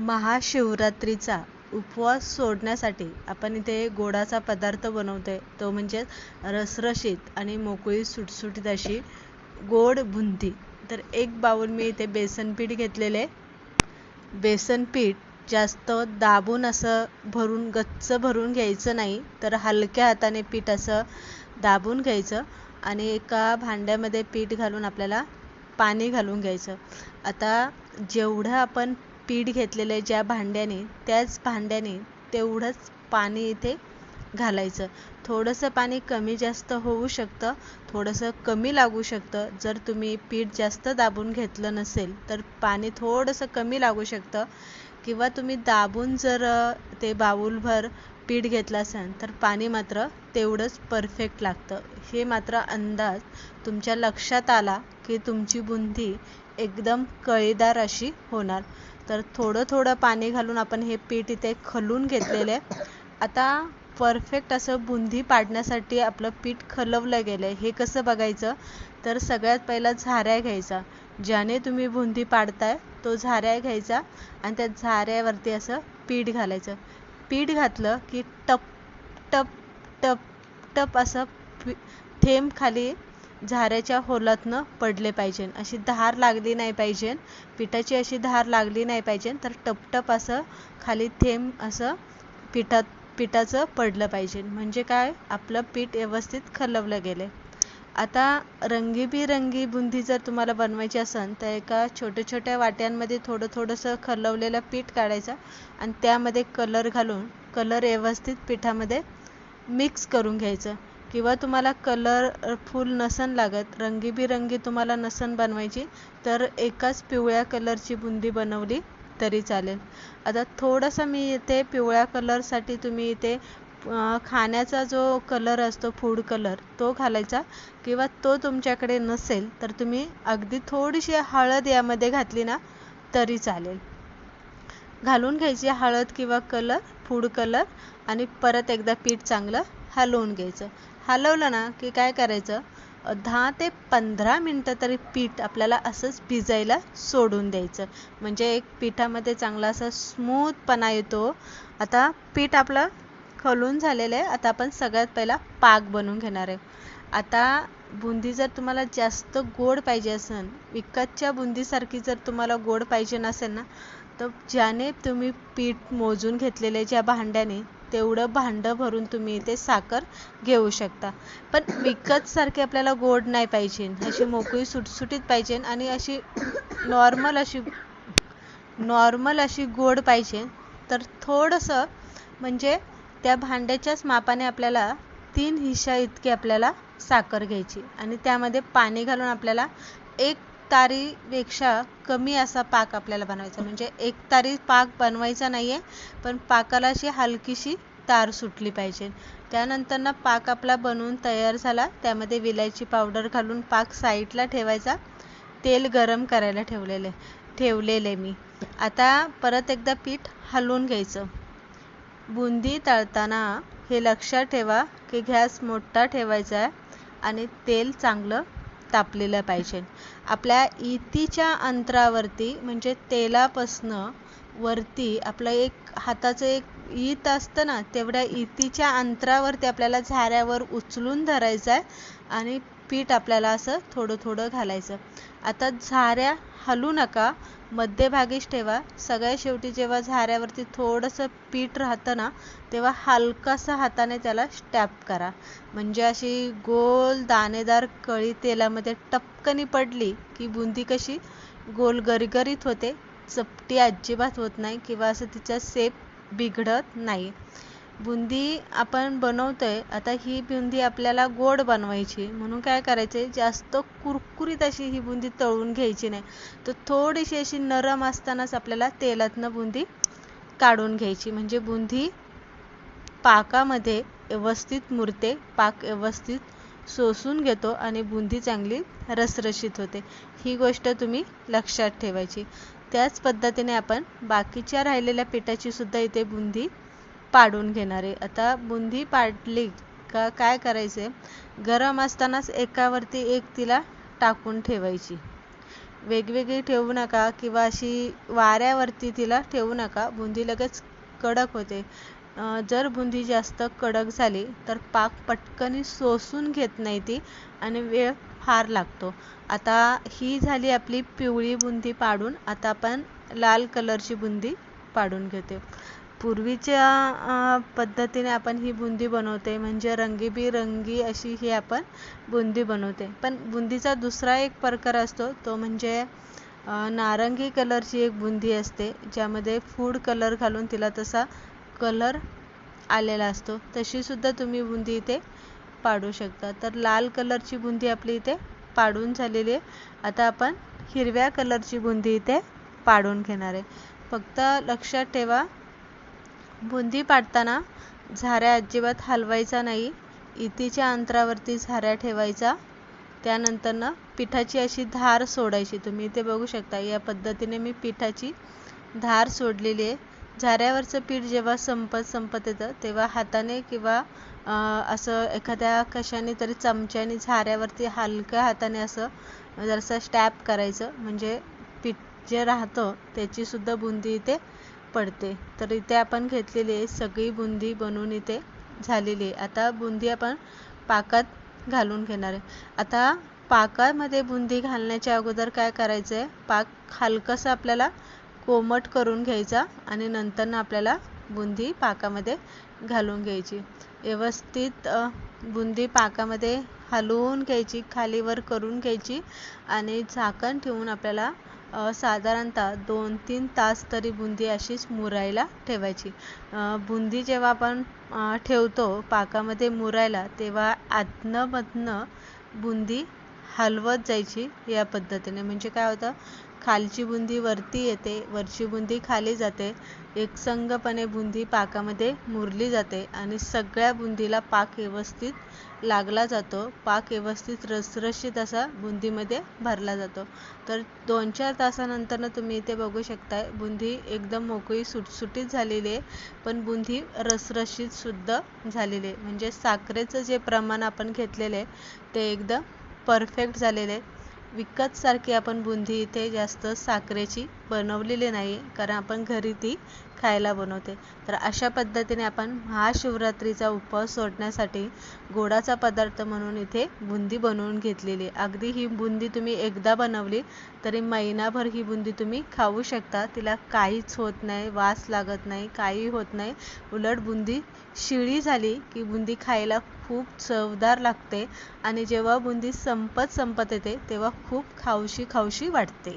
महाशिवरात्रीचा उपवास सोडण्यासाठी आपण इथे गोडाचा पदार्थ बनवतोय. तो म्हणजे रसरशीत आणि मोकळी सुटसुटीत अशी गोड बुंदी. तर एक बाउल मी इथे बेसन पीठ घेतलेले. बेसन पीठ जास्त दाबून असं भरून गच्च भरून घ्यायचं नाही. तर हलक्या हाताने पीठ असं दाबून घ्यायचं आणि एका भांड्यामध्ये पीठ घालून आपल्याला पाणी घालून घ्यायचं. आता जेवढं आपण पीठ घेतलेलं आहे ज्या भांड्याने त्याच भांड्याने तेवढंच पाणी इथे घालायचं. थोडंसं पाणी कमी जास्त होऊ शकतं थोडंसं कमी लागू शकतं. जर तुम्ही पीठ जास्त दाबून घेतलं नसेल तर पाणी थोडंसं कमी लागू शकतं. किंवा तुम्ही दाबून जर ते बाऊलभर पीठ घेतलं असेल तर पाणी मात्र तेवढंच परफेक्ट लागतं. हे मात्र अंदाज तुमच्या लक्षात आला की तुमची बुंदी एकदम कळीदार अशी होणार. तर थोडं थोडं पाणी घालून आपण हे पीठ इथे खलून घेतलेलं आहे. आता परफेक्ट असं बुंदी पाडण्यासाठी आपलं पीठ खलवलं गेलं आहे हे कसं बघायचं? तर सगळ्यात पहिला झाऱ्या घ्यायचा. ज्याने तुम्ही बुंदी पाडताय तो झाऱ्या घ्यायचा आणि त्या झाऱ्यावरती असं पीठ घालायचं. पीठ घातलं की टप टप टप टप असं थेंब खाली झाऱ्याच्या होलातनं पडले पाहिजे. अशी धार लागली नाही पाहिजे. पिठाची अशी धार लागली नाही पाहिजे. तर टपटप असं खाली थेंब असं पिठात पिठाचं पडलं पाहिजे. म्हणजे काय? आपलं पीठ व्यवस्थित खलवलं गेलं आता रंगीबिरंगी बुंदी जर तुम्हाला बनवायची असेल तर एका छोट्या छोट्या वाट्यांमध्ये थोडं थोडंसं खलवलेलं पीठ काढायचं आणि त्यामध्ये कलर घालून कलर व्यवस्थित पिठामध्ये मिक्स करून घ्यायचं. किंवा तुम्हाला कलरफुल नसन लागत रंगीबिरंगी तुम्हाला नसन बनवायची तर एकाच पिवळ्या कलरची बुंदी बनवली तरी चालेल. आता थोडंसं मी इथे पिवळ्या कलरसाठी तुम्ही इथे खाण्याचा जो कलर असतो फूड कलर तो घालायचा. किंवा तो तुमच्याकडे नसेल तर तुम्ही अगदी थोडीशी हळद यामध्ये घातली ना तरी चालेल. घालून घ्यायची हळद किंवा कलर फूड कलर आणि परत एकदा पीठ चांगलं हलवून घ्यायचं. हलवलं ना की काय करायचं? दहा ते पंधरा मिनटं तरी पीठ आपल्याला असंच भिजायला सोडून द्यायचं. म्हणजे एक पिठामध्ये चांगला असा स्मूथपणा येतो. आता पीठ आपलं खलून झालेलं आहे. आता आपण सगळ्यात पहिला पाक बनवून घेणार आहे. आता बुंदी जर तुम्हाला जास्त गोड पाहिजे असेल विकतच्या बुंदीसारखी जर तुम्हाला गोड पाहिजे नसेल ना तर ज्याने तुम्ही पीठ मोजून घेतलेले ज्या भांड्याने तेवढं भांडं भरून तुम्ही इथे साखर घेऊ शकता. पण विकतसारखी आपल्याला गोड नाही पाहिजे. अशी मोकळी सुटसुटीत पाहिजे आणि अशी नॉर्मल अशी नॉर्मल अशी गोड पाहिजे. तर थोडंसं म्हणजे त्या भांड्याच्याच मापाने आपल्याला तीन हिशा इतकी आपल्याला साखर घ्यायची आणि त्यामध्ये पाणी घालून आपल्याला एक तारीपेक्षा कमी असा पाक आपल्याला बनवायचा. म्हणजे एक तारी पाक बनवायचा नाही आहे पण पाकाला अशी हलकीशी तार सुटली पाहिजे. त्यानंतर ना पाक आपला बनवून तयार झाला. त्यामध्ये विलायची पावडर घालून पाक साईडला ठेवायचा. तेल गरम करायला ठेवलेले ठेवलेले मी. आता परत एकदा पीठ हलवून घ्यायचं. बुंदी तळताना हे लक्षात ठेवा की गॅस मोठा ठेवायचा आहे आणि तेल चांगलं तापलेलं पाहिजे. आपल्या इतीच्या अंतरावरती म्हणजे तेलापासनं वरती आपलं एक हाताचं एक ईत असतं ना तेवढ्या इतीच्या अंतरावरती आपल्याला झाऱ्यावर उचलून धरायचं आहे आणि पीठ आपल्याला असं थोडं थोडं घालायचं. आता झाऱ्या हलू नका मध्यभागीच ठेवा. सगळ्या शेवटी जेव्हा झाऱ्यावरती थोडंसं पीठ राहतं ना तेव्हा हलकासा हाताने त्याला स्टॅप करा. म्हणजे अशी गोल दाणेदार कळी तेलामध्ये टपकनी पडली की बुंदी कशी गोल गरगरीत होते चपटी अजिबात होत नाही किंवा असं तिचा सेप बिघडत नाही. बुंदी आपण बनवतोय आता ही बुंदी आपल्याला गोड बनवायची. म्हणून काय करायचे जास्त कुरकुरीत अशी ही बुंदी तळून घ्यायची नाही. तर थोडीशी अशी नरम असतानाच आपल्याला तेलातनं बुंदी काढून घ्यायची. म्हणजे बुंदी पाकामध्ये व्यवस्थित मुरते पाक व्यवस्थित सोसून घेतो आणि बुंदी चांगली रसरशीत होते. ही गोष्ट तुम्ही लक्षात ठेवायची. त्याच पद्धतीने आपण बाकीच्या राहिलेल्या पिठाची सुद्धा इथे बुंदी पाडून घेणारे. आता बुंदी पाडली का काय करायचे? गरम असतानाच एकावरती एक तिला टाकून ठेवायची. वेगवेगळी ठेवू नका किंवा अशी वाऱ्यावरती तिला ठेवू नका. बुंदी लगेच कडक होते. जर बुंदी जास्त कडक झाली तर पाक पटकन सोसून घेत नाही ती आणि वेळ फार लागतो. आता ही झाली आपली पिवळी बुंदी पाडून. आता आपण लाल कलरची बुंदी पाडून घेते. पूर्वीच्या पद्धतीने आपण ही बुंदी बनवते म्हणजे रंगीबिरंगी अशी ही आपण बुंदी बनवते पण बुंदीचा दुसरा एक प्रकार असतो तो म्हणजे नारंगी कलरची एक बुंदी असते ज्यामध्ये फूड कलर घालून तिला तसा कलर आलेला असतो. तशीसुद्धा तुम्ही बुंदी इथे पाडू शकता. तर लाल कलरची बुंदी आपली इथे पाडून झालेली आहे. आता आपण हिरव्या कलरची बुंदी इथे पाडून घेणार आहे. फक्त लक्षात ठेवा बुंदी पाडताना झाऱ्या अजिबात हलवायचा नाही इतीच्या अंतरावरती झाऱ्या ठेवायचा. त्यानंतरनं पिठाची अशी धार सोडायची. तुम्ही इथे बघू शकता या पद्धतीने मी पिठाची धार सोडलेली आहे. झाऱ्यावरचं पीठ जेव्हा संपत संपत येतं तेव्हा हाताने किंवा असं एखाद्या कशाने तरी चमच्याने झाऱ्यावरती हलक्या हाताने असं जरासं स्टॅप करायचं. म्हणजे पीठ जे राहतं त्याचीसुद्धा बुंदी इथे पडते. तर इथे आपण घेतलेली आहे सगळी बुंदी बनवून इथे झालेली आहे. आता बुंदी आपण पाकात घालून घेणार आहे. आता पाकामध्ये बुंदी घालण्याच्या अगोदर काय करायचं आहे पाक हलकंसं आपल्याला कोमट करून घ्यायचा आणि नंतर आपल्याला बुंदी पाकामध्ये घालून घ्यायची. व्यवस्थित बुंदी पाकामध्ये हलवून घ्यायची खालीवर करून घ्यायची आणि झाकण ठेवून आपल्याला साधारणतः दोन तीन तास तरी बुंदी अशीच मुरायला ठेवायची. बुंदी जेव्हा आपण ठेवतो पाकामध्ये मुरायला तेव्हा आधनंमधनं बुंदी हलवत जायची या पद्धतीने. म्हणजे काय होतं? खालची बुंदी वरती येते वरची बुंदी खाली जाते एकसंगपणे बुंदी पाकामध्ये मुरली जाते आणि सगळ्या बुंदीला पाक व्यवस्थित लागला जातो. पाक व्यवस्थित रसरशीत असा बुंदीमध्ये भरला जातो. तर दोन चार तासानंतरनं तुम्ही इथे बघू शकताय बुंदी एकदम मोकळी सुटसुटीत झालेली आहे पण बुंदी रसरशीत सुद्धा झालेली आहे. म्हणजे साखरेचं जे प्रमाण आपण घेतलेलं आहे ते एकदम परफेक्ट झालेले आहे. विकतसारखी आपण बुंदी इथे जास्त साखरेची बनवलेली नाही कारण आपण घरी ती खायला बनवते. तर अशा पद्धतीने आपण महाशिवरात्रीचा उपवास सोडण्यासाठी गोडाचा पदार्थ म्हणून इथे बुंदी बनवून घेतलेली अगदी ही बुंदी तुम्ही एकदा बनवली तरी महिनाभर ही बुंदी तुम्ही खाऊ शकता. तिला काहीच होत नाही वास लागत नाही काही होत नाही. उलट बुंदी शिळी झाली की बुंदी खायला खूप चवदार लागते आणि जेव्हा बुंदी संपत संपत येते तेव्हा खूप खाऊशी खाऊशी वाटते.